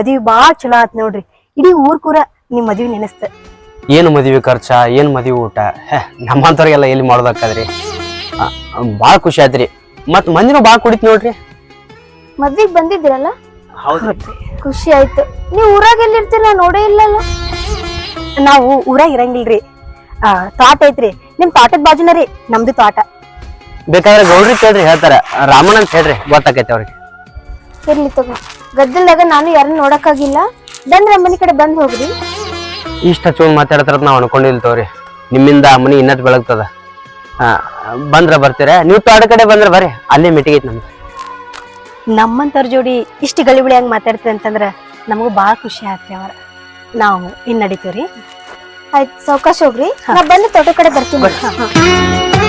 ಮದ್ವಿ ಬಾಳ್ ಚಲೋ ಆತ್ ನೋಡ್ರಿ. ಇಡೀ ಊರ್ ಕೂರ ನಿಮ್ ಮದ್ವಿ ನೆನಸ್ತ. ಏನು ಮದುವೆ ಖರ್ಚ ಏನು ಮದುವೆ ಊಟ? ನಮ್ಮಂತವ್ರಿಗೆಲ್ಲ ನಮ್ಮಂಥವ್ರಿಗೆಲ್ಲ ಎಲ್ಲಿ ಮಾಡೋದಕ್ಕಾದ್ರಿ? ಭಾಳ ಖುಷಿ ಆಯ್ತ್ರಿ. ಮತ್ ಮಂದಿನೂ ಭಾಳ ಕುಡಿತ್ ನೋಡ್ರಿ? ಮದ್ವಿಗ್ ಬಂದಿದ್ರಲ್ಲ ಹೌದ್ರಿ. ಖುಷಿ ಆಯ್ತು. ನೀವು ಊರಾಗ ಎಲ್ಲಿರ್ತೀರ? ನಾ ನೋಡೇ ಇಲ್ಲಲ್ಲ. ನಾವು ಊರಾಗ ಇರಂಗಿಲ್ರಿ. ಆ ತೋಟ ಐತ್ರಿ. ನಿಮ್ ತೋಟದ ಬಾಜುನ ರೀ ನಮ್ದು ತೋಟ. ಬೇಕಾದ್ರೆ ಗೌಡ್ರಿ ಕೇಳ್ರಿ ಹೇಳ್ತಾರ. ರಾಮಣ್ಣ ಅಂತ ಹೇಳ್ರಿ ಗೊತ್ತಾಕೈತೆ ಅವ್ರಿಗೆ. ಇರ್ಲಿ ತಗೋ. ಗದ್ದಲ್ದಾಗ ನಾನು ಯಾರನ್ನ ನೋಡಕ್ಕಾಗಿಲ್ಲ. ಬಂದ್ರ ಮನೆ ಕಡೆ ಬಂದ್ ಹೋಗ್ರಿ. ಇಷ್ಟ ಚೂನ್ ಮಾತಾಡ್ತಾರ ನಾವು ಅನ್ಕೊಂಡಿಲ್ಲ ತೋರಿ. ನಿಮ್ಮಿಂದ ಮನಿ ಇನ್ನತ್ ಬೆಳಗ್ತದ. ಹಾ ಬಂದ್ರ ಬರ್ತೀರ? ನೀವು ತೋಟ ಕಡೆ ಬಂದ್ರ ಬರ್ರಿ ಅಲ್ಲೇ ಮೀಟಿಂಗ್ ಐತಿ ನಮ್ದು. ನಮ್ಮಂತವ್ರ ಜೋಡಿ ಇಷ್ಟು ಗಳಿಬಿಳಿಯಾಗಿ ಮಾತಾಡ್ತೀವಿ ಅಂತಂದ್ರ ನಮಗೂ ಭಾಳ ಖುಷಿ ಆಗ್ತಿ ಅವರ. ನಾವು ಇನ್ನು ನಡೀತೀವ್ರಿ. ಆಯ್ತು ಸಾವಕಾಶ ಹೋಗ್ರಿ. ನಾ ಬಂದು ತೋಟ ಕಡೆ ಬರ್ತೀನಿ.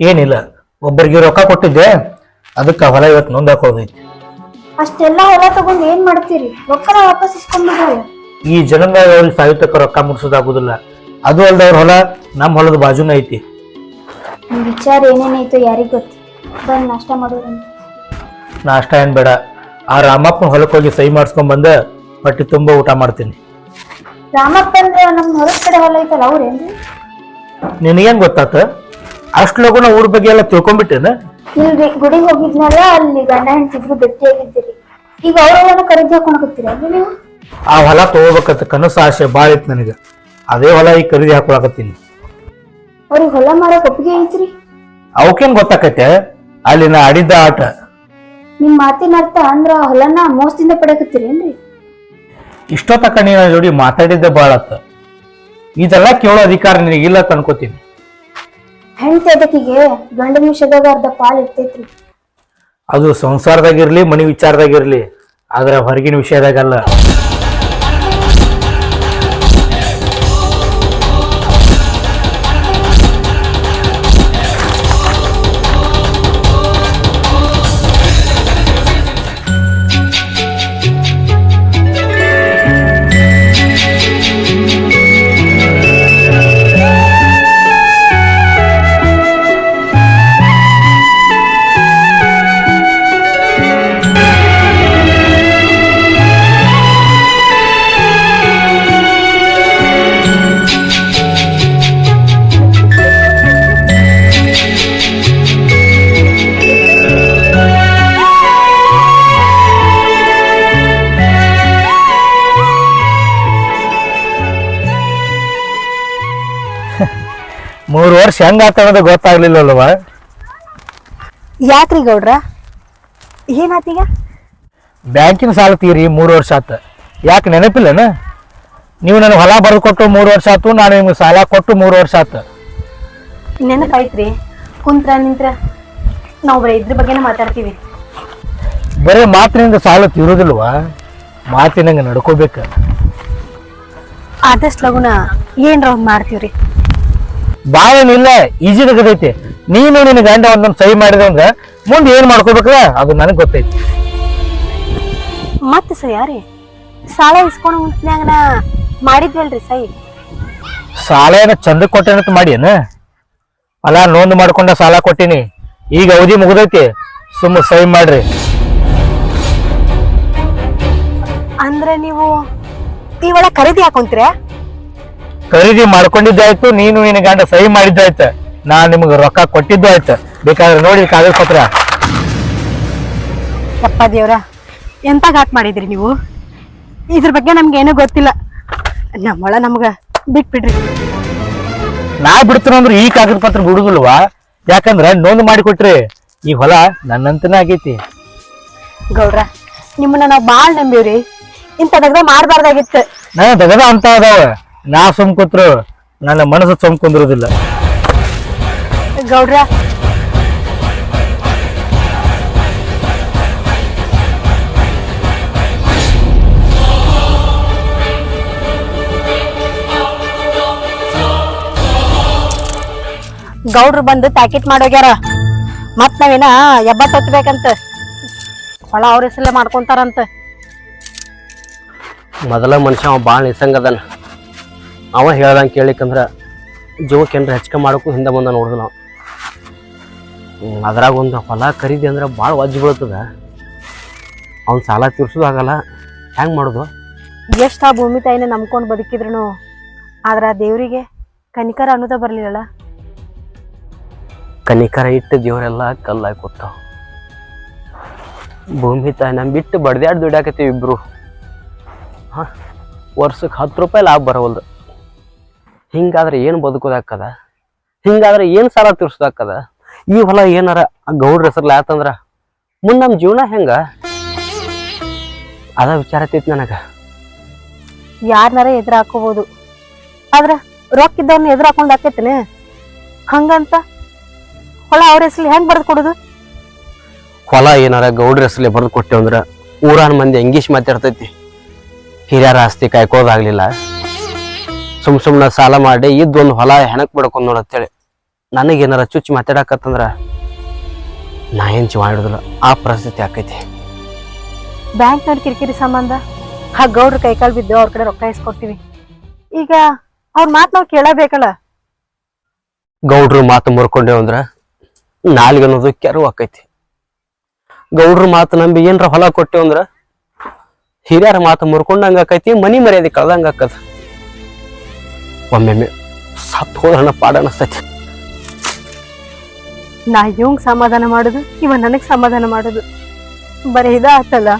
ಏನಿಲ್ಲ. ಒಬ್ಬರಿಗೆ ರೊಕ್ಕ ಕೊಟ್ಟಿದ್ದೆ ಅದಕ್ಕೆ ಹೊಲ ಇವತ್ತು ನೊಂದ್ ಅಷ್ಟೆಲ್ಲ ಅಷ್ಟೆಲ್ಲಾ ಹೊಲ ತಗೊಂಡ್ ಏನ್ ಮಾಡ್ತೀರಿ? ರೊಕ್ಕನ ವಾಪಸ್ ಇಸ್ಕೊಂಡ್ಬಿಡ್ರಿ. ಈ ಜನ್ಮದಾಗ ಅವ್ರಿಗೆ ರೊಕ್ಕ ಮುಟ್ಸೋದಾಗುದಿಲ್ಲ. ಅದು ಅಲ್ದ ಅವ್ರ ಹೊಲ ನಮ್ಮ ಹೊಲದ ಬಾಜುನ ಐತಿ. ನಿಮ್ ವಿಚಾರ ಏನೇನೈತೋ ಯಾರಿಗ್ ಗೊತ್ತು? ಬಂದ್ ನಾಷ್ಟ ಮಾಡೋದು ನಾಷ್ಟ ಏನ್ ಬೇಡ. ಆ ರಾಮಪ್ಪನ ಹೊಲಕ್ಕೆ ಹೋಗಿ ಸಹಿ ಮಾಡಿಸ್ಕೊಂಡ್ ಬಂದ ಹೊಟ್ಟೆ ತುಂಬಾ ಊಟ ಮಾಡ್ತೀನಿ. ರಾಮಪ್ಪ ಅಂದ್ರೆ ನಮ್ ಹೊಲದ ಕಡೆ ಹೊಲ ಐತಲ್ಲ ಅವ್ರೇನ್ರಿ ನಿನಗೇನ್ ಗೊತ್ತಾತ? ಅಷ್ಟು ಲಗುನ ಊರ್ ಬಗ್ಗೆ ಎಲ್ಲ ತಿಳ್ಕೊಂಡ್ಬಿಟ್ಟೇನ? ಇಲ್ರಿ ಗುಡಿಗೆ ಹೋಗಿದ್ನಲ್ಲ ಅಲ್ಲಿ ಗಂಡ ಹೆಂಡತಿಬ್ರು ಭೇಟಿಯಾಗಿದ್ದೀರಿ. ಈಗ ಅವ್ರ ಹೊಲನ ಖರೀದಿ ಹಾಕೊಳಕತ್ತೀರ ನೀವು? ಆ ಹೊಲ ತಗೋಬೇಕಂತ ಕನಸು ಆಸೆ ಭಾಳ ಇತ್ತು ನನಗೆ. ಅದೇ ಹೊಲ ಈಗ ಖರೀದಿ ಹಾಕೊಳಕತ್ತೀನಿ. ಅವ್ರಿಗೆ ಹೊಲ ಮಾಡಕ್ ಒಪ್ಪಿಗೆ ಐತ್ರಿ? ಅವಕ್ಕೇನ್ ಗೊತ್ತಾಕತ್ತೆ ಅಲ್ಲಿ ನಾ ಆಡಿದ್ದ ಆಟ. ನಿಮ್ ಮಾತಿನ ಅರ್ಥ ಅಂದ್ರ ಆ ಹೊಲನ ಮೋಸದಿಂದ ಪಡೆಯಕತ್ತೀರೇನ್ರಿ ಇಷ್ಟೊತ್ತಕ ನೀನ ಜೋಡಿ ಮಾತಾಡಿದ್ದೆ ಭಾಳ ಆತ ಇದೆಲ್ಲ ಕೇಳೋ ಅಧಿಕಾರ ನಿನಗಿಲ್ಲ ಅಂತ ಅನ್ಕೋತೀನಿ. ಹೆಂಡತಿ ಅದಕ್ಕಿಗೆ ಗಂಡನ ವಿಷಯದಾಗ ಅರ್ಧ ಪಾಲ್ ಇರ್ತೈತ್ರಿ. ಅದು ಸಂಸಾರದಾಗಿರ್ಲಿ ಮನಿ ವಿಚಾರದಾಗಿರ್ಲಿ ಆದ್ರೆ ಹೊರಗಿನ ವಿಷಯದಾಗಲ್ಲ. ವರ್ಷ ಹೆಂಗ ಆತ ಅನ್ನೋದು ಗೊತ್ತಾಗ್ಲಿಲ್ಲಲ್ವ ಯಾಕ್ರಿ ಗೌಡ್ರ? ಏನಾತೀಗ ಬ್ಯಾಂಕಿನ ಸಾಲ ತೀರಿ ಮೂರು ವರ್ಷ ಆತ. ಯಾಕೆ ನೆನಪಿಲ್ಲನ? ನೀವು ನನಗೆ ಹೊಲ ಬರೆದು ಕೊಟ್ಟು ಮೂರು ವರ್ಷ ಆತು ನಾನು ನಿಮ್ಗೆ ಸಾಲ ಕೊಟ್ಟು ಮೂರು ವರ್ಷ ಆತ. ನೆನಪಾಯ್ತ್ರಿ. ಕುಂತ್ರ ನಿಂತ್ರ. ನಾವು ಬರೀ ಇದ್ರ ಬಗ್ಗೆನೇ ಮಾತಾಡ್ತೀವಿ. ಬರೀ ಮಾತಿನಿಂದ ಸಾಲ ತೀರೋದಿಲ್ವಾ? ಮಾತಿನಂಗೆ ನಡ್ಕೋಬೇಕು. ಆದಷ್ಟು ಲಗುನ ಏನ್ರ ಮಾಡ್ತೀವ್ರಿ? ಭಾಳ ಏನಿಲ್ಲ ಈಜಿ ತೆಗದೈತಿ. ನೀನು ನಿನ್ನ ಗಂಡ ಒಂದೊಂದು ಸಹಿ ಮಾಡಿದಂಗ ಮುಂದೆ ಏನ್ ಮಾಡ್ಕೋಬೇಕ ಅದು ನನಗೆ ಗೊತ್ತೈತಿ. ಮತ್ತೆ ಸಯಾರಿ ಯಾರಿ? ಸಾಲ ಇಸ್ಕೊಂಡು ಮಾಡಿದ್ವಿ ಮಾಡಿದ್ವಲ್ರಿ ಸೈ ಸಾಲ ಏನ ಚಂದ ಕೊಟ್ಟೇನಂತ ಮಾಡಿ ಏನ ಅಲ್ಲ ನೋಂದು ಮಾಡ್ಕೊಂಡ ಸಾಲ ಕೊಟ್ಟಿನಿ. ಈಗ ಅವಧಿ ಮುಗ್ದೈತಿ. ಸುಮ್ಮ ಸಹಿ ಮಾಡ್ರಿ. ಅಂದ್ರೆ ನೀವು ಇವಳ ಖರೀದಿ ಹಾಕೊಂತೀರ? ಖರೀದಿ ಮಾಡ್ಕೊಂಡಿದ್ದಾಯ್ತು ನೀನು ನಿನ್ನ ಗಂಡ ಸಹಿ ಮಾಡಿದ್ದಾಯ್ತ ನಾ ನಿಮ್ಗೆ ರೊಕ್ಕ ಕೊಟ್ಟಿದ್ದು ಆಯ್ತು. ಬೇಕಾದ್ರೆ ನೋಡಿ ಕಾಗದ ಪತ್ರ. ಯಪ್ಪ ದೇವ್ರ ಎಂತ ಘಾಟ್ ಮಾಡಿದ್ರಿ ನೀವು? ಇದ್ರ ಬಗ್ಗೆ ನಮ್ಗೆ ಏನೂ ಗೊತ್ತಿಲ್ಲ. ನಮ್ಮೊಳ ನಮ್ಗ ಬಿಟ್ಬಿಡ್ರಿ. ನಾ ಬಿಡ್ತೀನಂದ್ರೆ ಈ ಕಾಗದ ಪತ್ರ ಬಿಡುದಿಲ್ವಾ? ಯಾಕಂದ್ರ ನೋಂದು ಮಾಡಿ ಕೊಟ್ರಿ ಈ ಹೊಲ ನನ್ನಂತನೇ ಆಗೈತಿ. ಗೌಡ್ರ ನಿಮ್ಮನ್ನ ನಾವ್ ಬಾಳ್ ನಂಬಿವ್ರಿ. ಇಂಥ ದಗದ ಮಾಡಬಾರ್ದಾಗಿತ್ತು. ನನ್ನ ದಗದ ಅಂತ ಅದಾವ. ನಾ ಸುಮ್ ಕೂತ್ರು ನನ್ನ ಮನಸ್ಸು ಸುಮ್ ಕುಂದಿರೋದಿಲ್ಲ. ಗೌಡ್ರ. ಗೌಡ್ರು ಬಂದು ಪ್ಯಾಕೆಟ್ ಮಾಡೋಗ್ಯಾರ. ಮತ್ ನಾವಿನ ಎಬ್ಬ ತತ್ಬೇಕಂತ ಹೊಳ ಅವ್ರ ಹೆಸರಲ್ಲೇ ಮಾಡ್ಕೊಂತಾರಂತ. ಮೊದಲ ಮನುಷ್ಯ ಅವ ಭಾಳ ನಿಸಂಗದನ ಅವ ಹೇಳ್ದಂಗೆ ಕೇಳಿಕಂದ್ರ ಏನರ ಹೆಚ್ಚಿಗೆ ಮಾಡೋಕ್ಕೂ ಹಿಂದೆ ಬಂದ ನೋಡಿದ್ವಿ ನಾವು ಅದ್ರಾಗ ಒಂದು ಹೊಲ ಖರೀದಿ ಅಂದ್ರೆ ಭಾಳ ವಜ್ಜಿ ಬೀಳ್ತದೆ. ಅವ್ನು ಸಾಲ ತೀರ್ಸೋದಾಗಲ್ಲ ಹೆಂಗೆ ಮಾಡೋದು? ಎಷ್ಟು ಆ ಭೂಮಿ ತಾಯಿನ ನಂಬ್ಕೊಂಡು ಬದುಕಿದ್ರು ಆದ್ರ ಆ ದೇವ್ರಿಗೆ ಕನಿಕರ ಅನ್ನೋದ ಬರಲಿಲ್ಲ ಕನಿಕರ ಇಟ್ಟು ದೇವರೆಲ್ಲ ಕಲ್ಲಾಗಿ ಕೊತ್ತ ಭೂಮಿ ತಾಯಿ ನಮ್ಮ ಬಿಟ್ಟು ಬಡ್ದ್ಯಾಡ್ ದುಡ್ಯಾಕತ್ತೀವಿ ಇಬ್ರು. ಹಾಂ ವರ್ಷಕ್ಕೆ ಹತ್ತು ರೂಪಾಯಿ ಲಾಭ ಬರವಲ್ದು. ಹಿಂಗಾದ್ರೆ ಏನು ಬದುಕೋದಾಕದ ಹಿಂಗಾದ್ರೆ ಏನು ಸಾಲ ತೀರ್ಸೋದಾಕದ ಈ ಹೊಲ ಏನಾರ ಗೌಡ್ರ ಹೆಸರ್ಲ ಆತಂದ್ರ? ಮುಂದೆ ನಮ್ಮ ಜೀವನ ಹೆಂಗ? ಅದ ವಿಚಾರ ಐತಿ ನನಗೆ. ಯಾರನಾರ ಎದುರು ಹಾಕೋಬಹುದು ಆದ್ರ ರೊಕ್ಕ ಇದ್ದವ್ರನ್ನ ಎದುರು ಹಾಕೊಂಡ್ ಹಾಕೈತಿನ ಹಂಗಂತ ಹೊಲ ಅವ್ರ ಹೆಸರು ಹೆಂಗ್ ಬರ್ದ್ ಕೊಡುದು? ಹೊಲ ಏನಾರ ಗೌಡ್ರ ಹೆಸರಲ್ಲಿ ಬರೆದು ಕೊಟ್ಟೆವಂದ್ರ ಅಂದ್ರೆ ಊರಾನ ಮಂದಿ ಎಂಗೀಶ್ ಮಾತಾಡ್ತೈತಿ. ಹಿರಿಯರ ಆಸ್ತಿ ಕಾಯ್ಕೋದಾಗ್ಲಿಲ್ಲ ಸುಮ್ ಸುಮ್ಮನೆ ಸಾಲ ಮಾಡಿ ಇದ್ದೊಂದು ಹೊಲ ಹೆಣಕ್ ಬಿಡ್ಕೊಂಡ್ ನೋಡತ್ತೇಳಿ ನನಗೇನಾರ ಚುಚ್ಚಿ ಮಾತಾಡಕತ್ತಂದ್ರ ನಾ ಏನ್ ಮಾಡಿದ್ರ ಆ ಪರಿಸ್ಥಿತಿ ಆಕೈತಿ. ಬ್ಯಾಂಕ್ನವ್ರ ಕಿರಿಕಿರಿ ಸಂಬಂಧ? ಆ ಗೌಡ್ರ ಕೈಕಾಲ್ ಬಿದ್ದು ಅವ್ರ ಕಡೆ ರೊಕ್ಕ ಇಸ್ಕೊಡ್ತೀವಿ. ಈಗ ಅವ್ರ ಮಾತು ನಾವು ಕೇಳಬೇಕಲ್ಲ? ಗೌಡ್ರು ಮಾತು ಮುರ್ಕೊಂಡೇವು ಅಂದ್ರ ನಾಲ್ಗೆ ಅನ್ನೋದು ಕೆರವು ಆಕೈತಿ. ಗೌಡ್ರ ಮಾತು ನಂಬಿ ಏನ್ರ ಹೊಲ ಕೊಟ್ಟೇವು ಅಂದ್ರ ಹಿರಿಯರ ಮಾತು ಮುರ್ಕೊಂಡಂಗ ಆಕೈತಿ ಮನಿ ಮರ್ಯಾದೆ ಕಳ್ದಂಗ ಆಕದ. ಒಮ್ಮೆಮ್ಮೆ ಸತ್ ಹೋದಣ್ಣ ಪಾಡ ಅನಸ್ತೈತಿ ನಾ ಇವಂಗ್ ಸಮಾಧಾನ ಮಾಡುದು ಇವ ನನಗ್ ಸಮಾಧಾನ ಮಾಡುದು. ಬರೀ ಇದ ಆತಲ್ಲ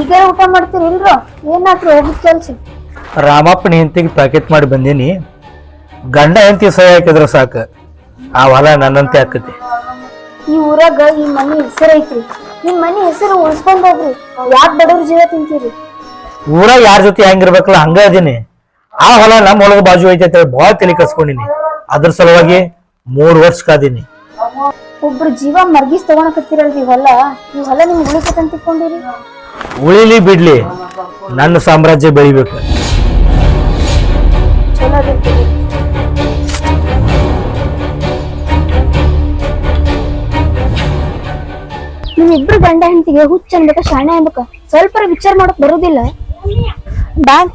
ಈಗ ಊಟ ಮಾಡ್ತೀರಿ ಇಲ್ರೋ? ಏನಾದ್ರು ಹೋಗಿ ಕೆಲ್ಸ. ರಾಮಪ್ಪನ ಹೆಂಡತಿಗೆ ಪ್ಯಾಕೆಟ್ ಮಾಡಿ ಬಂದೀನಿ. ಗಂಡ ಹೆಂತಿ ಸಹಾಯ ಹಾಕಿದ್ರೆ ಸಾಕು. ಆ ಹೊಲ ನನ್ನಂತೆ ಹಾಕತಿ ಈ ಊರಾಗ ಈ ಮನಿ ಹೆಸರು ಐತ್ರಿ ನಿಮ್ ಮನೆ ಹೆಸರು ಉಳಿಸ್ಕೊಂಡ್ ಹೋಗ್ರಿ. ಯಾಕೆ ಬಡವ್ರ ಜೀವ ತಿಂತೀರಿ? ಊರ ಯಾರ ಜೊತೆ ಹೆಂಗಿರ್ಬೇಕಲ್ಲ ಹಂಗ ಅದೀನಿ. ಆ ಹೊಲ ನಮ್ಮ ಹೊಲದ ಬಾಜು ಐತೆ ಅಂತ ಹೇಳಿ ಭಾಳ ತಲೆ ಕಸ್ಕೊಂಡಿನಿ ಅದ್ರ ಸಲುವಾಗಿ ಮೂರ್ ವರ್ಷ ಕಾದೀನಿ ಒಬ್ರು ಜೀವ ಮರ್ಗಿಸ್ ತಗೊಳಕತ್ತಿರಲ್ರಿ ಹೊಲ. ಈ ಹೊಲ ನಿಮ್ಗೆ ತಿಳ್ಕೊಂಡಿರಿ? ಉಳಿಲಿ ಬಿಡ್ಲಿ ನನ್ನ ಸಾಮ್ರಾಜ್ಯ ಬೆಳಿಬೇಕು. ಚಲೋ ನಿಮ್ಮಿಬ್ರು ಗಂಡ ಹೆಂಡತಿಗೆ ಹುಚ್ಚ ಅನ್ಬೇಕ ಶಾಣೆ ಅನ್ಬೇಕ? ಸ್ವಲ್ಪ ವಿಚಾರ ಮಾಡಕ್ ಬರುದಿಲ್ಲ.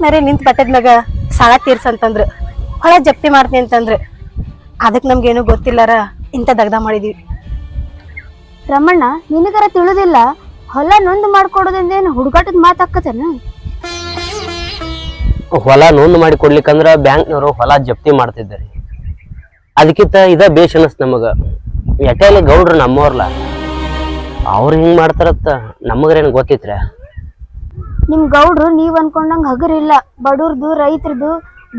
ಮ್ಯಾರೆ ನಿಂತ ಬಟ್ಟದ್ಮ್ಯಾಗ ಸಾಲ ತೀರ್ಸಂತಂದ್ರ. ಹೊಳ ಜಪ್ತಿ ಮಾಡ್ತೀನಿ ಅಂತಂದ್ರ. ಅದಕ್ ನಮ್ಗೇನು ಗೊತ್ತಿಲ್ಲಾರ? ಇಂಥ ದಗ್ದ ಮಾಡಿದೀವಿ. ರಮಣ್ಣ ನಿನಗರ ತಿಳಿದಿಲ್ಲ? ಹೊಲ ನೊಂದು ಮಾಡ್ಕೊಡೋದ್ರಿಂದ ಏನು ಹುಡುಗಾಟದ ಮಾತಾಕತೇನ ಹೊಲ ನೊಂದು ಮಾಡಿ ಕೊಡ್ಲಿಕ್ಕಂದ್ರ ಬ್ಯಾಂಕ್ನವರು ಹೊಲ ಜಪ್ತಿ ಮಾಡ್ತಿದ್ದಾರೆ. ಅದಕ್ಕಿಂತ ಇದ ಬೇಷ್ ಅನಸ್ತ ನಮಗ. ಎಟ್ಟೆಲ್ಲಿ ಗೌಡ್ರು ನಮ್ಮವ್ರಲ್ಲ ಅವ್ರು ಹಿಂಗ್ ಮಾಡ್ತಾರತ್ತ? ನಮಗ್ರೇನು ಗೊತ್ತಿತ್ರ ನಿಮ್ ಗೌಡ್ರು ನೀವ್ ಅನ್ಕೊಂಡಂಗ ಹಗರಿಲ್ಲ. ಬಡವ್ರದು ರೈತರದು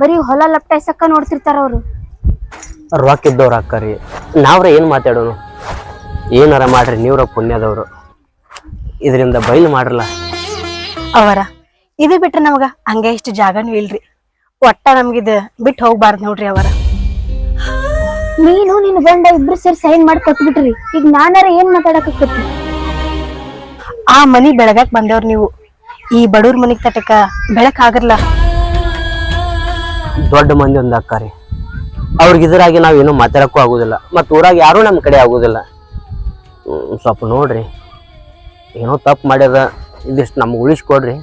ಬರೀ ಹೊಲ ಲಪ್ಟಾಯ್ಸಕ್ಕ ನೋಡ್ತಿರ್ತಾರ ಅವ್ರು. ರೊಕ್ಕ ಇದ್ದವ್ರು ಅಕ್ಕರಿ. ನಾವ್ರ ಏನ್ ಮಾತಾಡೋನು? ಏನಾರ ಮಾಡ್ರಿ ನೀವ್ರ ಪುಣ್ಯದವ್ರು. ಇದರಿಂದ ಬಯಲು ಮಾಡ್ರಲ್ಲ. ಅವರ ಇದು ಬಿಟ್ರೆ ನಮಗ ಹಂಗೆ ಇಷ್ಟು ಜಾಗನೂ ಇಲ್ರಿ. ಒಟ್ಟ ನಮ್ಗಿದ ಬಿಟ್ಟು ಹೋಗ್ಬಾರ್ದು ನೋಡ್ರಿ ಅವರ. ನೀನು ನಿನ್ ಗಂಡ ಇಬ್ರು ಸೇರಿ ಸೈನ್ ಮಾಡಿ ಕೊಟ್ಬಿಟ್ರಿ ಈಗ ನಾನಾರ ಏನ್ ಮಾತಾಡಕತ್ತಿ ಆ ಮನಿ ಬೆಳಗಾಕ್ ಬಂದವ್ರ ನೀವು. ಈ ಬಡವ್ರ ಮನಿಗ್ ತಟಕ ಬೆಳಕ್ ಆಗರ್ಲ ದೊಡ್ಡ ಮಂದಿ ಒಂದ್ ಅಕ್ಕಾರಿ. ಅವ್ರಿಗೆ ಇದ್ರಾಗಿ ನಾವೇನು ಮಾತಾಡಕ್ಕೂ ಆಗುದಿಲ್ಲ. ಮತ್ತು ಊರಾಗ ಯಾರೂ ನಮ್ಮ ಕಡೆ ಆಗುದಿಲ್ಲ. ಹ್ಮ್, ಸ್ವಲ್ಪ ನೋಡ್ರಿ. ಏನೋ ತಪ್ಪು ಮಾಡ್ಯದ ಇದಿಷ್ಟು ನಮ್ಗೆ ಉಳಿಸ್ಕೊಡ್ರಿ.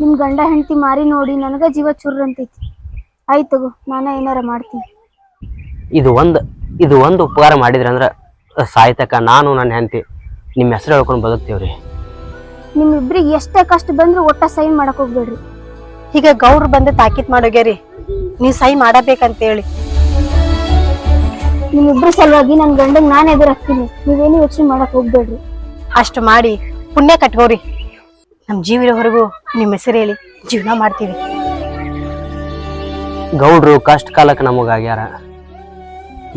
ನಿಮ್ ಗಂಡ ಹೆಂಡತಿ ಮಾರಿ ನೋಡಿ ನನಗ ಜೀವ ಚುರ್ರಂತೈತಿ. ಆಯ್ತು ತಗೋ ನಾನ ಏನಾರ ಮಾಡ್ತೀನಿ. ಇದು ಒಂದು ಇದು ಒಂದು ಉಪಕಾರ ಮಾಡಿದ್ರೆ ಅಂದ್ರೆ ಸಾಯ್ತಕ ನಾನು ನನ್ನ ಹೆಂಡತಿ ನಿಮ್ಮ ಹೆಸರು ಹೇಳ್ಕೊಂಡು ಬದುಕ್ತೀವ್ರಿ. ನಿಮ್ಮಿಬ್ರಿಗೆ ಎಷ್ಟೇ ಕಷ್ಟ ಬಂದ್ರು ಒಟ್ಟ ಸೈನ್ ಮಾಡಕ್ ಹೋಗ್ಬೇಡ್ರಿ. ಈಗ ಗೌಡ್ರು ಬಂದು ತಾಕೀತ್ ಮಾಡೋಗ್ಯಾರಿ. ನೀವು ಸೈ ಮಾಡಬೇಕಂತ ಹೇಳಿ ನಿಮ್ಮಿಬ್ರ ಸಲುವಾಗಿ ನನ್ನ ಗಂಡಗ್ ನಾನು ಎದುರಾಗ್ತೀನಿ. ನೀವೇನು ಯೋಚನೆ ಮಾಡಕ್ ಹೋಗ್ಬೇಡ್ರಿ. ಅಷ್ಟು ಮಾಡಿ ಪುಣ್ಯ ಕಟ್ಕೋರಿ ನಮ್ಮ ಜೀವಿರೋವರೆಗೂ ನಿಮ್ಮ ಹೆಸರು ಹೇಳಿ ಜೀವನ ಮಾಡ್ತೀವಿ. ಗೌಡ್ರು ಕಷ್ಟ ಕಾಲಕ್ಕೆ ನಮಗಾಗ್ಯಾರ.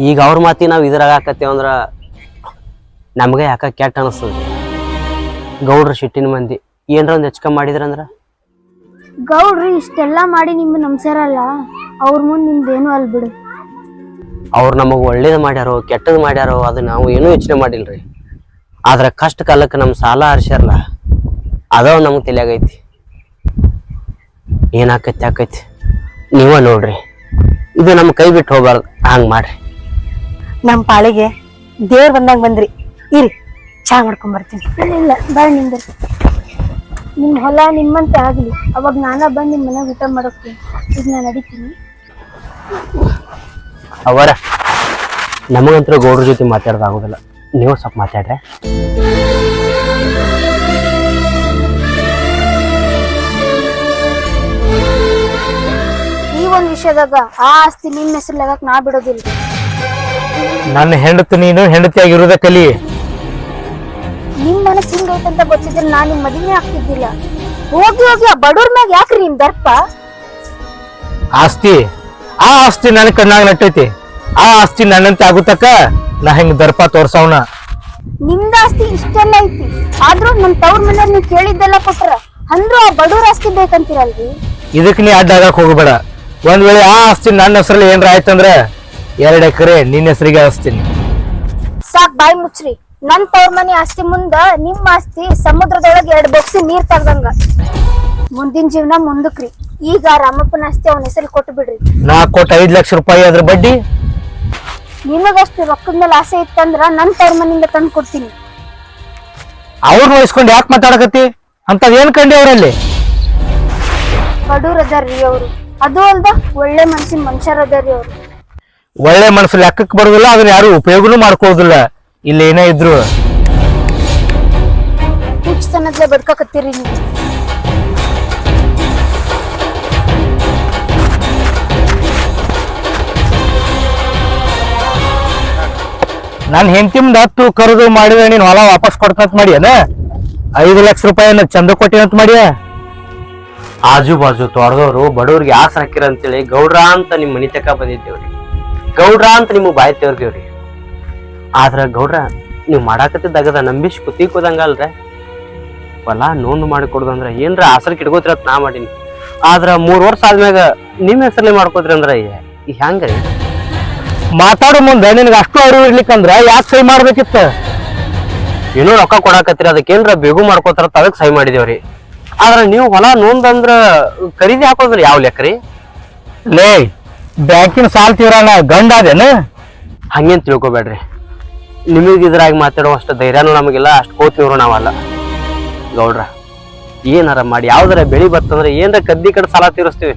ಈಗ ಅವ್ರ ಮಾತಿ ನಾವು ಇದ್ರಾಗ ಹಾಕತ್ತೇವ ಅಂದ್ರ ನಮಗೆ ಯಾಕ ಕೆಟ್ಟ ಅನಿಸ್ತದ? ಗೌಡ್ರ ಶಿಟ್ಟಿನ ಮಂದಿ ಏನರ ಒಂದು ಹೆಚ್ಕ ಮಾಡಿದ್ರಂದ್ರ ಗೌಡ್ರಿ ಇಷ್ಟೆಲ್ಲ ಮಾಡಿ ನಿಮ್ ನಮ್ಸಾರಲ್ಲ ಅವ್ರ ಮುಂದೆ ನಿಮ್ದೇನು ಅಲ್ ಬಿಡು. ಅವ್ರು ನಮಗ್ ಒಳ್ಳೇದ್ ಮಾಡ್ಯಾರೋ ಕೆಟ್ಟದ್ ಮಾಡ್ಯಾರೋ ಅದು ನಾವು ಏನೂ ಯೋಚನೆ ಮಾಡಿಲ್ರಿ. ಆದ್ರ ಕಷ್ಟ ಕಾಲಕ್ಕೆ ನಮ್ ಸಾಲ ಹರ್ಸ್ಯಾರಲ್ಲ ಅದ ನಮ್ಗ್ ತಲೆಯಾಗೈತಿ. ಏನಾಕೈತಿ ಆಕೈತಿ ನೀವ ನೋಡ್ರಿ. ಇದು ನಮ್ಮ ಕೈ ಬಿಟ್ಟು ಹೋಗ್ಬಾರ್ದು. ಹಂಗ್ ಮಾಡ್ರಿ. ನಮ್ ಪಾಳಿಗೆ ದೇವ್ರು ಬಂದಾಗ ಬಂದ್ರಿ. ಇರಿ ಚಾ ಮಾಡ್ಕೊಂಡ್ ಬರ್ತೀನಿ. ಇಲ್ಲ ಇಲ್ಲ ಬಾಳ ನಿಂದ ನಿಮ್ ಹೊಲ ನಿಮ್ಮಂತೆ ಆಗ್ಲಿ. ಅವಾಗ ನಾನ ಬಂದು ನಿಮ್ ಮನೆಗ್ ಊಟ ಮಾಡೋಕೆ ಈಗ ನಾನು ನಡಿತೀನಿ. ಅವರ ನಮಗಂತರ ಗೌಡ್ರ ಜೊತೆ ಮಾತಾಡೋದು ಆಗೋದಿಲ್ಲ. ನೀವು ಸ್ವಲ್ಪ ಮಾತಾಡ್ರೆ. ಈ ಒಂದು ವಿಷಯದಾಗ ಆ ಆಸ್ತಿ ನಿಮ್ಮ ಹೆಸರು ಲಗಕ್ಕೆ ನಾ ಬಿಡೋದಿಲ್ಲ. ನನ್ನ ಹೆಂಡತಿ ನೀನು ಹೆಂಡತಿಯಾಗಿರೋದ ಕಲಿ. ನಿಮ್ ಮನಸ್ ಹಿಂಗೈತಂತ ಗೊತ್ತಿದ್ರೆ ನಾ ನಿಮ್ ಮದುವೆ ಆಗ್ತಿದ್ದಿಲ್ಲ. ಹೋಗಿ ಹೋಗಿ ಆ ಬಡವ್ರ ಮ್ಯಾಗ ಯಾಕ್ರಿ ನಿಮ್ ದರ್ಪ? ಆಸ್ತಿ ಆ ಆಸ್ತಿ ನನ್ನ ಕಣ್ಣಾಗ ನಟ್ಟೈತಿ. ಆ ಆಸ್ತಿ ನನ್ನಂತೆ ಆಗುತ್ತಕ್ಕ ನಾ ಹೆಂಗ್ ದರ್ಪ ತೋರ್ಸವನ? ನಿಮ್ದ ಆಸ್ತಿ ಇಷ್ಟೆಲ್ಲ ಐತಿ. ಆದ್ರೂ ನಮ್ ತವ್ರ ಮನೆಯವ್ರ್ ನೀವು ಕೇಳಿದ್ದೆಲ್ಲ ಕೊಟ್ರ ಅಂದ್ರೂ ಆ ಬಡವ್ರ ಆಸ್ತಿ ಬೇಕಂತೀರಲ್ರಿ? ಇದಕ್ ನೀ ಅಡ್ಡ ಆಗಕ್ ಹೋಗ್ಬೇಡ. ಒಂದ್ ವೇಳೆ ಆ ಆಸ್ತಿ ನನ್ನ ಹೆಸರಲ್ಲಿ ಏನ್ರ ಆಯ್ತಂದ್ರ ಎರಡ್ ಎಕರೆ ನಿನ್ನ ಹೆಸರಿಗೆ ಹಸ್ತೀನಿ ಸಾಕ್ ಬಾಯಿ ಮುಚ್ಚ್ರಿ. ನನ್ ತವ್ರ ಮನೆ ಆಸ್ತಿ ಮುಂದ ನಿಮ್ ಆಸ್ತಿ ಸಮುದ್ರದೊಳಗ ಎರಡ್ ಬೊಕ್ಸಿ ನೀರ್ ತಗ್ದಂಗ. ಮುಂದಿನ ಜೀವನ ಮುಂದಕ್ರಿ. ಈಗ ರಾಮಪ್ಪನ ಆಸ್ತಿ ಅವನ ಹೆಸರು ಕೊಟ್ಟು ಬಿಡ್ರಿ. ನಾ ಕೊಟ್ಟ ಐದ್ ಲಕ್ಷ ರೂಪಾಯಿ ಅದ್ರ ಬಡ್ಡಿ? ನಿಮಗಷ್ಟು ರೊಕ್ಕದ ಮೇಲೆ ಆಸೆ ಇತ್ತಂದ್ರ ನನ್ ತವ್ರ ಮನೆಯಿಂದ ತಂದು ಕೊಡ್ತೀನಿ. ಅವ್ರನ್ನ ವಹಿಸ್ಕೊಂಡು ಯಾಕೆ ಮಾತಾಡಕತ್ತಿ? ಅಂತ ಏನ್ ಕಂಡಿ ಅವರಲ್ಲಿ? ಬಡೂರ್ ಅದಾರ್ರಿ ಅವ್ರು. ಅದು ಅಲ್ದ ಒಳ್ಳೆ ಮನ್ಸಿನ ಮನುಷ್ಯರ ಅದಾರ್ರಿ ಅವ್ರು. ಒಳ್ಳೆ ಮನಸ್ಸು ಲೆಕ್ಕಕ್ಕೆ ಬರೋದಿಲ್ಲ ಅದನ್ನ ಯಾರು ಉಪಯೋಗನೂ ಮಾಡ್ಕೋದಿಲ್ಲ ಇಲ್ಲಿ ಏನೇ ಇದ್ರು. ಹುಚ್ಚತನದ್ಲೆ ಬದುಕಕತ್ತೀರಿ ನೀವು. ನಾನು ಹೆಂಡತಿ ಮುಂದೆ ಹತ್ತು ಕರೆದು ಮಾಡಿದ್ರೆ ನೀನು ಹೊಲ ವಾಪಸ್ ಕೊಡ್ತಂತ ಮಾಡಿಯನ? ಐದು ಲಕ್ಷ ರೂಪಾಯಿ ಚಂದ ಕೊಟ್ಟಿನಂತ ಮಾಡಿಯ? ಆಜು ಬಾಜು ತೋಟದವ್ರು ಬಡವ್ರಿಗೆ ಆಸೆ ಹಾಕಿರ ಅಂತೇಳಿ ಗೌಡ್ರ ಅಂತ ನಿಮ್ಮ ಮನಿ ತಕ ಬಂದಿದ್ದೇವ್ರಿ. ಗೌಡ್ರ ಅಂತ ನಿಮ್ಗೆ ಬಾಯಿ ತೆರ್ದೇವ್ರಿ. ಆದ್ರ ಗೌಡ್ರ ನೀವು ಮಾಡಾಕತ್ತಿದ್ದಾಗದ ನಂಬಿಸಿ ಕುತಿ ಕೂದಂಗಲ್ರ. ಹೊಲ ನೋಂದು ಮಾಡಿ ಏನರ ಏನ್ರ ಆಸರ್ ಕಿಡ್ಕೋತಿರ ನಾ ಮಾಡೀನಿ. ಆದ್ರ ಮೂರು ವರ್ಷ ಆದ್ಮ್ಯಾಗ ನಿಮ್ಮ ಹೆಸರಲ್ಲಿ ಮಾಡ್ಕೋತ್ರಿ ಅಂದ್ರ ಈ ಹೆಂಗ್ರಿ ಮಾತಾಡೋ ಮುಂದೆ ನಿನಗೆ ಅಷ್ಟು ಅರಿವು ಇರ್ಲಿಕ್ಕಂದ್ರ ಯಾಕೆ ಸಹಿ ಮಾಡ್ಬೇಕಿತ್ತು? ಏನೋ ರೊಕ್ಕ ಕೊಡಾಕತ್ತೀರಿ ಅದಕ್ಕೇನ್ರ ಬೇಗು ಮಾಡ್ಕೋತಾರ ಅದಕ್ಕೆ ಸಹಿ ಮಾಡಿದೇವ್ರಿ. ಆದ್ರ ನೀವು ಹೊಲ ನೋಂದಂದ್ರ ಖರೀದಿ ಹಾಕೋದ್ರಿ ಯಾವ ಲೆಕ್ರಿ? ಲೇ ಬ್ಯಾಂಕಿನ ಸಾಲ ತೀರಾಣ ಗಂಡ ಅದೇನ? ಹಂಗೇನ್ ತಿಳ್ಕೊಬೇಡ್ರಿ. ನಿಮಗೆ ಇದ್ರಾಗ ಮಾತಾಡೋ ಅಷ್ಟು ಧೈರ್ಯನೂ ನಮಗಿಲ್ಲ ಅಷ್ಟು ಕೋತಿವ್ರು ನಾವಲ್ಲ. ಗೌಡ್ರ ಏನಾರ ಮಾಡಿ ಯಾವ್ದಾರ ಬೆಳಿ ಬರ್ತಂದ್ರೆ ಏನಾರ ಕದ್ದಿ ಕಡೆ ಸಾಲ ತೀರಿಸ್ತೀವಿ.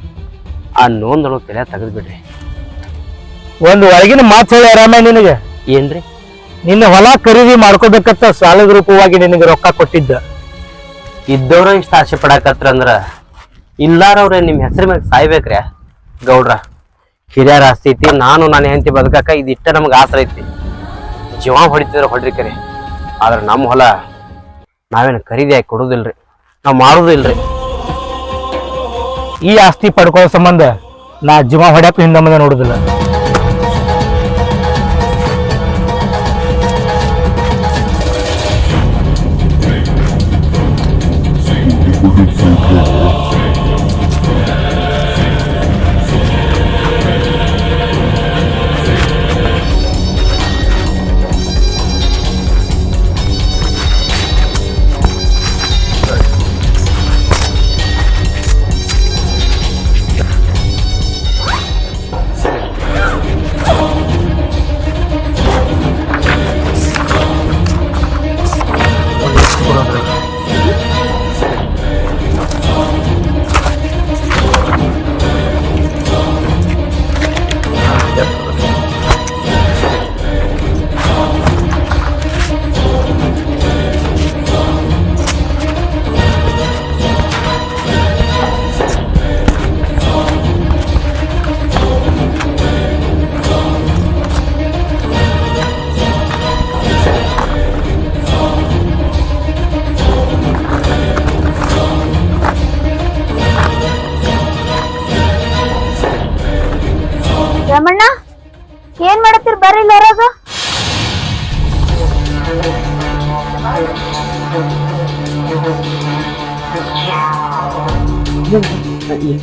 ಆ ನೋಂದಳು ತಲೆ ತೆಗೆದ್ಬಿಡ್ರಿ. ಒಂದು ಒಳಗಿನ ಮಾತು ಹೇಳಿ ಆರಾಮ ನಿನಗೆ. ಏನ್ರಿ? ನಿನ್ನ ಹೊಲ ಖರೀದಿ ಮಾಡ್ಕೋಬೇಕಂತ ಸಾಲದ ರೂಪವಾಗಿ ನಿನಗೆ ರೊಕ್ಕ ಕೊಟ್ಟಿದ್ದ. ಇದ್ದವ್ರ ಇಷ್ಟ ಆಸೆ ಪಡಾಕತ್ರ ಅಂದ್ರ ಇಲ್ಲಾರವ್ರೆ ನಿಮ್ ಹೆಸರು ಮೇಲೆ ಸಾಯ್ಬೇಕ್ರಿ ಗೌಡ್ರ ಹಿರಿಯರ ಆಸ್ತಿ ಐತಿ ನಾನು ನನ್ನ ಹೆಂಡತಿ ಬದುಕಾಕ ಇದಿಟ್ಟ ನಮ್ಗೆ ಆಸರ ಐತಿ. ಜೀವ ಹೊಡಿತಿದ್ರೆ ಹೊಡ್ರಿ ಕರೆ. ಆದ್ರೆ ನಮ್ಮ ಹೊಲ ನಾವೇನು ಖರೀದಿ ಆಗಿ ಕೊಡುದಿಲ್ರಿ. ನಾವು ಮಾಡುದಿಲ್ರಿ ಈ ಆಸ್ತಿ ಪಡ್ಕೊಳ್ಳೋ ಸಂಬಂಧ ನಾ ಜೀವ ಹೊಡ್ಯಾಕ ಹಿಂದೆ ಮುಂದೆ ನೋಡುದಿಲ್ಲ.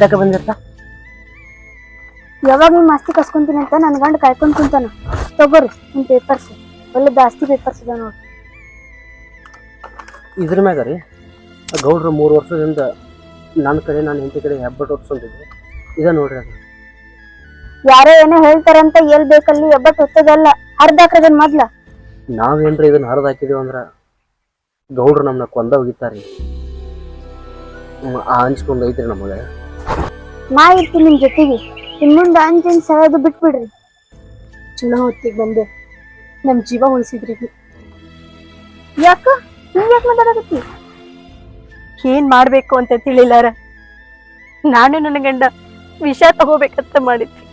ಇಂತಕ ಬಂದಿರ್ತ? ಯಾವಾಗ ನಿಮ್ ಆಸ್ತಿ ಕಸ್ಕೊಂತೀನಿ ಅಂತ ನನ್ ಗಂಡ ಕಾಯ್ಕೊಂಡ್ ಕುಂತಾನ. ತಗೋರಿ ನಿಮ್ ಪೇಪರ್ಸ್ ಒಳ್ಳೆ ಆಸ್ತಿ ಪೇಪರ್ಸ್ ಇದಾವ ನೋಡ್ರಿ ಇದ್ರ ಮ್ಯಾಗ ರೀ ಗೌಡ್ರು ಮೂರು ವರ್ಷದಿಂದ ನನ್ನ ಕಡೆ ನಾನು ಹೆಂಡತಿ ಕಡೆ ಹೆಬ್ಬಟ್ಟು ಒಪ್ಸ್ಕೊಂಡಿದ್ರು ಇದ ನೋಡ್ರಿ ಅದು ಯಾರೋ ಏನೋ ಹೇಳ್ತಾರಂತ ಎಲ್ ಬೇಕಲ್ಲಿ ಹೆಬ್ಬಟ್ಟು ಒತ್ತದಲ್ಲ ಅರ್ಧ ಹರ್ದಾಕ್ರದನ್ ಮೊದ್ಲ. ನಾವೇನ್ರ ಇದನ್ನ ಹರಿದು ಹಾಕಿದೀವಿ ಅಂದ್ರ ಗೌಡ್ರು ನಮ್ಮನ್ನ ಕೊಂದ ಹೋಗಿತಾರಿ ಆ ಹಂಚ್ಕೊಂಡು ಐತ್ರಿ ನಮಗೆ ನಾ ಇರ್ತೀನಿ ನಿಮ್ ಜೊತೆಗೆ. ಇನ್ನೊಂದು ಅಂಜಿನ ಸಾಯೋದು ಬಿಟ್ಬಿಡ್ರಿ. ಚಲೋ ಹೊತ್ತಿಗೆ ಬಂದೆ. ನಮ್ ಜೀವ ಉಳಿಸಿದ್ರಿ ಯಾಕ? ನೀ ಯಾಕೆ ಮಾತಾಡಕತ್ತಿ? ಏನ್ ಮಾಡ್ಬೇಕು ಅಂತ ತಿಳಿಲಾರ? ನಾನು ನನ್ನ ಗಂಡ ವಿಷ ತಗೋಬೇಕಂತ ಮಾಡಿದ್ವಿ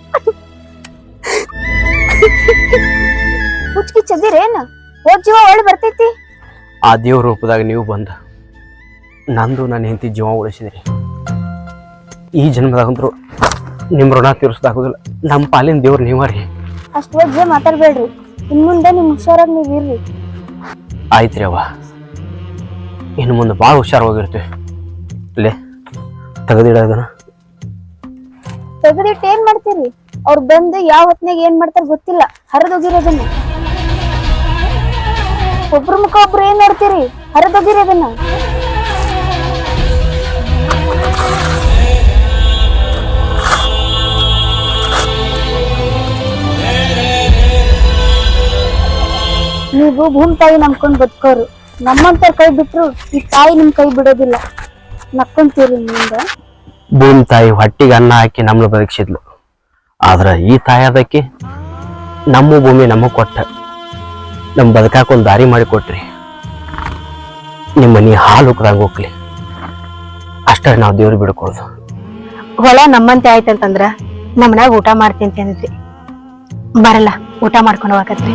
ಹುಚ್ಕಿ ಚದಿರೇನ ಹೋದ್ ಜೀವ ಒಳ್ಳೆ ಬರ್ತೈತಿ. ಆ ದೇವ್ರ ರೂಪದಾಗ ನೀವು ಬಂದ. ನಂದು ನನ್ನ ಹೆಂಡತಿ ಜೀವ ಉಳಿಸಿದ್ರಿ. ಈ ಜನ್ಮದಾಗಂದ್ರು ನಿಮ್ಮ ಋಣ ತೀರಿಸ್ದಾಗೋದಿಲ್ಲ ನಮ್ಮ ಪಾಲಿನ ದೇವ್ರ ನೀವಾರಿ ಅಷ್ಟ್ ವಜ್ಜೆ ಮಾತಾಡ್ಬೇಡ್ರಿ. ಇನ್ ಮುಂದೆ ನಿಮ್ ಹುಷಾರಾಗಿ ನೀವ್ ಇರ್ರಿ. ಆಯ್ತ್ರಿ ಅವ್ವ. ಇನ್ನು ಮುಂದೆ ಭಾಳ ಹುಷಾರಾಗಿರ್ತೀವಿ ಲೇ ತೆಗೆದಿಡೋದನ್ನ ತೆಗೆದಿಟ್ಟು ಏನ್ ಮಾಡ್ತೀರಿ? ಅವ್ರು ಬಂದು ಯಾವ ಹೊತ್ನಾಗ ಏನ್ ಮಾಡ್ತಾರ ಗೊತ್ತಿಲ್ಲ. ಹರಿದೋಗಿರೋದನ್ನ. ಒಬ್ರ ಮುಖ ಒಬ್ರು ಏನ್ ಮಾಡ್ತೀರಿ ಹರಿದೋಗಿರೋದನ್ನ. ನೀವು ಭೂಮಿ ತಾಯಿ ನಂಬ್ಕೊಂಡು ಬದುಕೋರು. ನಮ್ಮಂತ ಕೈ ಬಿಟ್ರು ಈ ತಾಯಿ ನಿಮ್ ಕೈ ಬಿಡೋದಿಲ್ಲ. ನಕ್ಕೊಂತೀರಿ ನಿಮ್ಮಿಂದ. ಭೂಮಿ ತಾಯಿ ಹೊಟ್ಟಿಗೆ ಅನ್ನ ಹಾಕಿ ನಮ್ಮನ್ನು ಬದುಕಿಸಿದ್ಲು. ಆದ್ರೆ ಈ ತಾಯಿ ಅದಕ್ಕೆ ನಮ್ಮ ಭೂಮಿ ನಮಗೆ ಕೊಟ್ಟ. ನಮ್ಮ ಬದುಕಾಕ ಒಂದು ದಾರಿ ಮಾಡಿ ಕೊಟ್ರಿ ನಿಮ್ಮ ಮನೆ ಹಾಲು ಉಕ್ದಂಗೆ ಹೋಗ್ಲಿ. ಅಷ್ಟೇ ನಾವು ದೇವ್ರು ಬಿಡ್ಕೊಳ್ದು. ಹೊಲ ನಮ್ಮಂತೆ ಆಯ್ತಂತಂದ್ರ ನಮ್ಮನ್ಯಾಗ ಊಟ ಮಾಡ್ತೀನಿ ಅಂದ್ರಿ ಬರಲ್ಲ ಊಟ ಮಾಡ್ಕೊಂಡು ಹೋಗತ್ರಿ.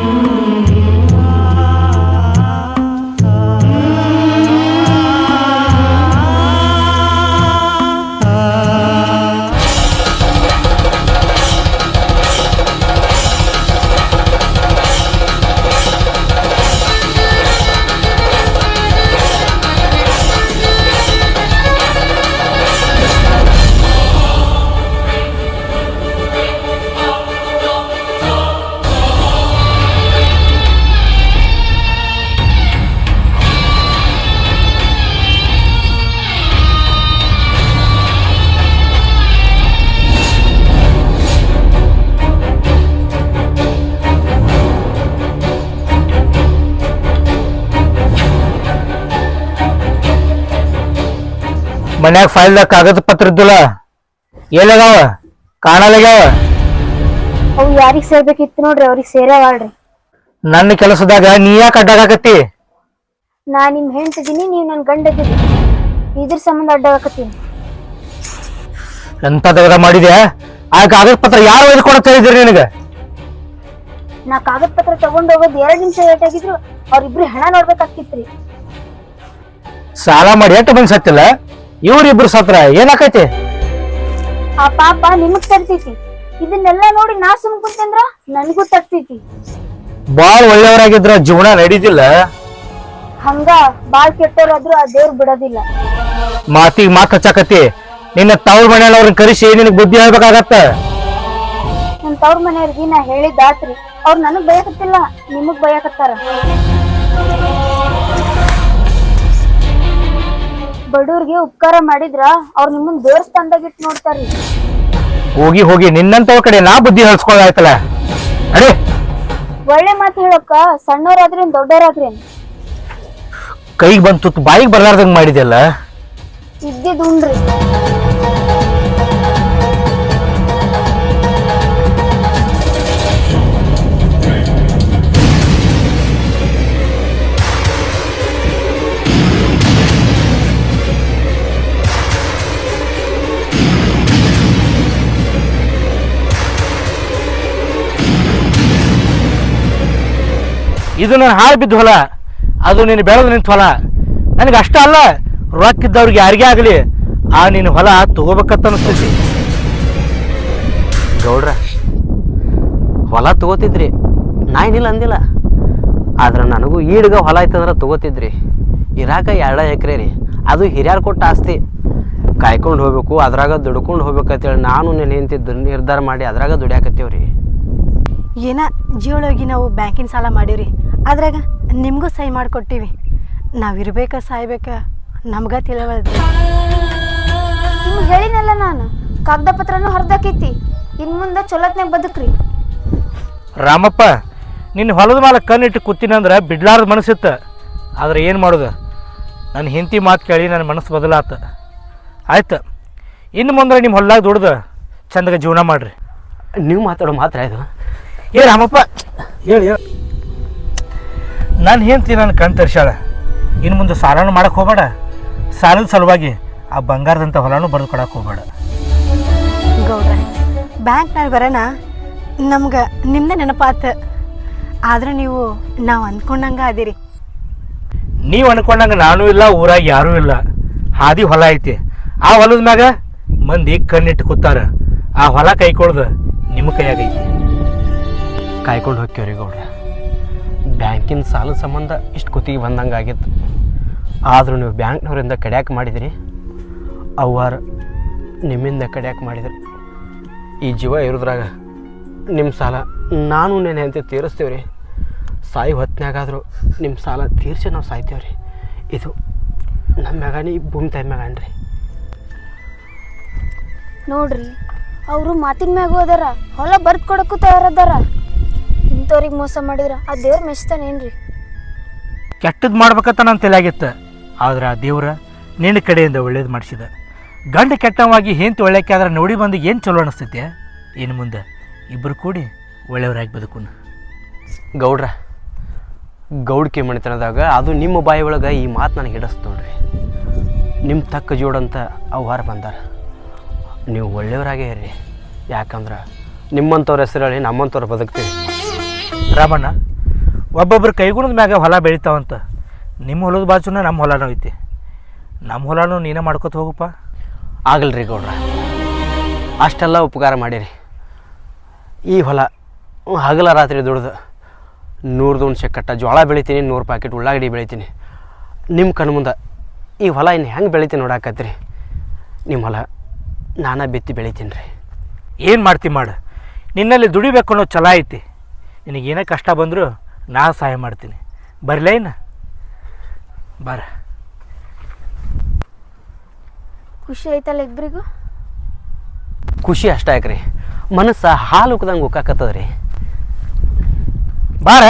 ಮನ್ಯಾಗ ಫೈಲ್ದಾಗ ಕಾಗದ ಪತ್ರ ಇದ್ದಲ್ಲ ಎಲ್ಲದಾವ? ಕಾಣಲಾಗ್ಯಾವ? ಅವು ಯಾರಿಗ್ ಸೇರ್ಬೇಕಿತ್ತು ನೋಡ್ರಿ ಅವ್ರಿಗೆ ಸೇರವಾಳ್ರಿ ನನ್ನ ಕೆಲಸದಾಗ ನೀ ಯಾಕೆ ಅಡ್ಡಾಗತ್ತಿ ನಾ ನಿಮ್ ಹೆಂಡ್ತಿದ್ದೀನಿ ನೀವ್ ನನ್ನ ಗಂಡ ಇದೀನಿ ಇದ್ರ ಸಂಬಂಧ ಅಡ್ಡಾಗಕತ್ತೀನಿ ಎಂತ ದಗದ ಮಾಡಿದ್ಯಾ? ಆ ಕಾಗದ ಪತ್ರ ಯಾರು ಒಯ್ದುಕೊಡತ್ತ ಹೇಳಿದ್ರಿ ನಿನಗೆ? ನಾ ಕಾಗದ ಪತ್ರ ತಗೊಂಡ್ ಹೋಗೋದು ಎರಡ್ ನಿಮಿಷ ಲೇಟ್ ಆಗಿದ್ರು ಅವ್ರಿಬ್ರು ಹಣ ನೋಡ್ಬೇಕಾಗ್ತಿತ್ರಿ. ಸಾಲ ಮಾಡಿ ಎಷ್ಟು ಬನ್ಸತ್ತಿಲ್ಲ ಸತ್ತಿಲ್ಲ? ಇವ್ರಿಬ್ರು ಸತ್ರ ಏನಾಕೈತಿ? ಆ ಪಾಪ ನಿಮಗ್ ತರ್ತೈತಿ. ಇದನ್ನೆಲ್ಲ ನೋಡಿ ನಾ ಸುಮ್ ಕುಂತಂದ್ರ ನನಗೂ ತರ್ತೈತಿ. ಬಾಳ್ ಒಳ್ಳೆಯವರಾಗಿದ್ರ ಜೀವನ ನಡೀತಿಲ್ಲ. ಹಂಗ ಬಾಳ್ ಕೆಟ್ಟವರಾದ್ರೂ ಆ ದೇವ್ರ್ ಬಿಡೋದಿಲ್ಲ. ಮಾತಿಗೆ ಮಾತು ಹಚ್ಚಾಕತಿ ನಿನ್ನ ತವ್ರ ಮನೆಯಲ್ಲ ಅವ್ರನ್ನ ಕರೆಸಿ ನಿನಗ್ ಬುದ್ಧಿ ಹೇಳ್ಬೇಕಾಗತ್ತ? ನನ್ ತವ್ರ ಮನೆಯವ್ರಿಗೆ ನಾ ಹೇಳಿದ್ದಾತ್ರಿ ಅವ್ರು ನನಗ್ ಬಯಕತ್ತಿಲ್ಲ ನಿಮಗ್ ಬಯಕತ್ತಾರ. ಬಡವ್ರಿಗೆ ಉಪಕಾರ ಮಾಡಿದ್ರ ಅವ್ರ ನಿಮ್ಮನ್ ದೇವಸ್ಥಾನದಾಗ ಇಟ್ಟು ನೋಡ್ತಾರಿ ಹೋಗಿ ಹೋಗಿ ನಿನ್ನಂತ ಕಡೆ ನಾ ಬುದ್ಧಿ ಹಳ್ಸ್ಕೊಳ್ಳಾಯ್ತಲ್ಲ ಅಡಿ. ಒಳ್ಳೆ ಮಾತು ಹೇಳಕ್ಕ ಸಣ್ಣವ್ರಾದ್ರೇನ್ ದೊಡ್ಡವರಾದ್ರೇನ್? ಕೈಗೆ ಬಂತು ಬಾಯಿಗೆ ಬರ್ಲಾರ್ದಂಗ್ ಮಾಡಿದ್ಯಲ್ಲ? ಇದ್ದಿದ್ ಉಣ್ರಿ. ಇದು ನಾನು ಹಾಳು ಬಿದ್ದ ಹೊಲ, ಅದು ನೀನು ಬೆಳೆದು ನಿಂತ ಹೊಲ. ನನಗೆ ಅಷ್ಟ ಅಲ್ಲ ರೊಕ್ಕ ಇದ್ದವ್ರಿಗೆ ಯಾರಿಗೇ ಆಗಲಿ, ಆ ನಿನ್ನ ಹೊಲ ತಗೋಬೇಕಂತ ಅನಿಸ್ತೈತಿ. ಗೌಡ್ರ, ಹೊಲ ತಗೋತಿದ್ರಿ. ನಾ ಏನಿಲ್ಲ ಅಂದಿಲ್ಲ. ಆದ್ರೆ ನನಗೂ ಈಡ್ಗ ಹೊಲ ಐತಂದ್ರೆ ತಗೋತಿದ್ರಿ. ಇರಾಕ ಎರಡ ಎಕರೆ ರೀ. ಅದು ಹಿರಿಯರು ಕೊಟ್ಟ ಆಸ್ತಿ. ಕಾಯ್ಕೊಂಡು ಹೋಗ್ಬೇಕು, ಅದ್ರಾಗ ದುಡ್ಕೊಂಡು ಹೋಗ್ಬೇಕಂತೇಳಿ ನಾನು ನೆನೆ ನಿಂತಿದ್ದು ನಿರ್ಧಾರ ಮಾಡಿ ಅದ್ರಾಗ ದುಡಿಯಾಕತ್ತೇವ್ರಿ. ಏನ ಜೀವಳೋಗಿ ನಾವು ಬ್ಯಾಂಕಿನ ಸಾಲ ಮಾಡೀವ್ರಿ. ಅದ್ರಾಗ ನಿಮಗೂ ಸಹಿ ಮಾಡಿಕೊಟ್ಟಿವಿ. ನಾವು ಇರ್ಬೇಕಾ ಸಾಯ್ಬೇಕ? ನಮ್ಗ ತಿಳಿವಲ್ರಿ ನಿಮ್ಗೆ ಹೇಳಿನಲ್ಲ ನಾನು ಕಾಗದ ಪತ್ರನೂ ಹರ್ದಾಕೈತಿ. ಇನ್ನು ಮುಂದೆ ಚೊಲತ್ನಾಗ ಬದುಕ್ರಿ. ರಾಮಪ್ಪ ನಿನ್ನ ಹೊಲದ ಮೇಲೆ ಕಣ್ಣಿಟ್ಟು ಕೂತಿನಂದ್ರೆ ಬಿಡ್ಲಾರ್ದ ಮನಸ್ಸಿತ್ತು. ಆದ್ರೆ ಏನು ಮಾಡೋದು? ನನ್ನ ಹೆಂಡತಿ ಮಾತು ಕೇಳಿ ನನ್ನ ಮನಸ್ಸು ಬದಲಾತ. ಆಯ್ತು ಇನ್ನು ಮುಂದೆ ನಿಮ್ಮ ಹೊಲ್ದಾಗ ದುಡ್ದು ಚಂದಗೆ ಜೀವನ ಮಾಡ್ರಿ. ನೀವು ಮಾತಾಡೋ ಮಾತ್ರ ಇದು. ಏ ರಾಮಪ್ಪ ಹೇಳಿ ಹೇಳಿ. ನಾನು ಹೆಂಡ್ತಿ ನನ್ನ ಕಣ್ ತರ್ಸ್ಯಾಳ. ಇನ್ನು ಮುಂದೆ ಸಾಲನ ಮಾಡಕ್ಕೆ ಹೋಗಬೇಡ. ಸಾಲದ ಸಲುವಾಗಿ ಆ ಬಂಗಾರದಂಥ ಹೊಲನೂ ಬರೆದು ಕೊಡಕ್ಕೆ ಹೋಗಬೇಡ. ಗೌಡ್ರ ಬ್ಯಾಂಕ್ನಾಗ ಬರೋಣ. ನಮ್ಗೆ ನಿಮ್ಮದೇ ನೆನಪಾತ. ಆದ್ರೆ ನೀವು ನಾವು ಅಂದ್ಕೊಂಡಂಗೆ ಅದಿರಿ. ನೀವು ಅಂದ್ಕೊಂಡಂಗೆ ನಾನು ಇಲ್ಲ ಊರಾಗ ಯಾರೂ ಇಲ್ಲ. ಹಾದಿ ಹೊಲ ಐತಿ. ಆ ಹೊಲದ ಮ್ಯಾಗ ಮಂದಿ ಕಣ್ಣಿಟ್ಟು ಕೂತಾರ. ಆ ಹೊಲ ಕೈಕೊಳ್ದು ನಿಮ್ಮ ಕೈಯಾಗೈತಿ ಕಾಯ್ಕೊಂಡು ಹೋಗ್ತೇವ್ರಿ ಗೌಡ್ರ. ಬ್ಯಾಂಕಿನ ಸಾಲದ ಸಂಬಂಧ ಇಷ್ಟು ಕುತ್ತಿಗೆ ಬಂದಂಗೆ ಆಗಿತ್ತು. ಆದರೂ ನೀವು ಬ್ಯಾಂಕ್ನವರಿಂದ ಕಡ್ಯಾಕ್ ಮಾಡಿದಿರಿ? ಅವ್ವಾರು ನಿಮ್ಮಿಂದ ಕಡ್ಯಾಕ್ ಮಾಡಿದ್ರಿ. ಈ ಜೀವ ಇರೋದ್ರಾಗ ನಿಮ್ಮ ಸಾಲ ನಾನು ನೆನೆ ಅಂತ ತೀರಿಸ್ತೇವ್ರಿ. ಸಾಯಿ ಹೊತ್ತಿನಾಗಾದರೂ ನಿಮ್ಮ ಸಾಲ ತೀರ್ಸಿ ನಾವು ಸಾಯ್ತೇವ್ರಿ. ಇದು ನಮ್ಮ ಮಗನಿ ಭೂಮಿ ತಾಯಿ ಮ್ಯಾಗನ್ರಿ ನೋಡ್ರಿ, ಅವರು ಮಾತಿನ ಮ್ಯಾಗ ಹೋದಾರ, ಹೊಲ ಬರ್ದು ಕೊಡಕ್ಕೂ ತಯಾರದಾರ. ಇಂಥವ್ರಿಗೆ ಮೋಸ ಮಾಡಿದ್ರ ಆ ದೇವ್ರ ಮೆಚ್ತಾನೇನ್ರಿ ಕೆಟ್ಟದ್ದು ಮಾಡ್ಬೇಕಂತ ನನ್ನ ತಲೆಯಾಗಿತ್ತು. ಆದ್ರೆ ಆ ದೇವ್ರ ನಿನ್ನ ಕಡೆಯಿಂದ ಒಳ್ಳೇದು ಮಾಡಿಸಿದ. ಗಂಡ ಕೆಟ್ಟವಾಗಿ ಹೆಂತ ಒಳ್ಳೆಕೆ ಆದ್ರೆ ನೋಡಿ ಬಂದು ಏನು ಚಲೋ ಅನಿಸ್ತೈತೆ? ಇನ್ನು ಮುಂದೆ ಇಬ್ಬರು ಕೂಡಿ ಒಳ್ಳೆಯವರಾಗಿ ಬದುಕೋಣ ಗೌಡ್ರ ಗೌಡ್ಕೆ ಮಣಿತನದಾಗ ಅದು ನಿಮ್ಮ ಬಾಯಿ ಒಳಗೆ ಈ ಮಾತು ನನಗೆ ಹಿಡಿಸ್ತು ನೋಡ್ರಿ. ನಿಮ್ಮ ತಕ್ಕ ಜೋಡಂತ ಅವ್ವಾರ ಬಂದಾರ. ನೀವು ಒಳ್ಳೆಯವರಾಗೇ ಇರ್ರಿ. ಯಾಕಂದ್ರೆ ನಿಮ್ಮಂಥವ್ರ ಹೆಸರು ಹೇಳಿ ನಮ್ಮಂಥವ್ರು ಬದುಕ್ತೀವಿ. ರಾಮಣ್ಣ ಒಬ್ಬೊಬ್ಬರು ಕೈಗುಣದ ಮ್ಯಾಗ ಹೊಲ ಬೆಳಿತಾವಂತ. ನಿಮ್ಮ ಹೊಲದ ಬಾಜುನ ನಮ್ಮ ಹೊಲನೂ ಐತಿ. ನಮ್ಮ ಹೊಲನೂ ನೀನೇ ಮಾಡ್ಕೊತ ಹೋಗಪ್ಪ. ಆಗಲ್ರಿ ಗೌಡ್ರ. ಅಷ್ಟೆಲ್ಲ ಉಪಕಾರ ಮಾಡಿರಿ. ಈ ಹೊಲ ಹಗಲ ರಾತ್ರಿ ದುಡ್ದು ನೂರು ದೋನ್ಸೆ ಕಟ್ಟ ಜೋಳ ಬೆಳಿತೀನಿ ನೂರು ಪ್ಯಾಕೆಟ್ ಉಳ್ಳಾಗಡಿ ಬೆಳಿತೀನಿ. ನಿಮ್ಮ ಕಣ್ಣು ಮುಂದೆ ಈ ಹೊಲ ಇನ್ನು ಹೆಂಗೆ ಬೆಳಿತೀನಿ ನೋಡಾಕತ್ರಿ? ನಿಮ್ಮ ಹೊಲ ನಾನಾ ಬಿತ್ತಿ ಬೆಳಿತೀನಿ ರೀ ಏನು ಮಾಡ್ತಿ ಮಾಡು? ನಿನ್ನಲ್ಲಿ ದುಡಿಬೇಕು ಅನ್ನೋ ಛಲ ಐತಿ. ನಿನಗೇನೇ ಕಷ್ಟ ಬಂದರೂ ನಾ ಸಹಾಯ ಮಾಡ್ತೀನಿ. ಬರಲೇನ ಬರ. ಖುಷಿ ಐತಲ್ಲ ಇಬ್ಬರಿಗೂ ಖುಷಿ ಅಷ್ಟ ಯಾಕ್ರಿ? ಮನಸ್ಸು ಹಾಲು ಉಕ್ಕದಂಗೆ ಉಕ್ಕಾಕತ್ತದ ರೀ ಬಾರ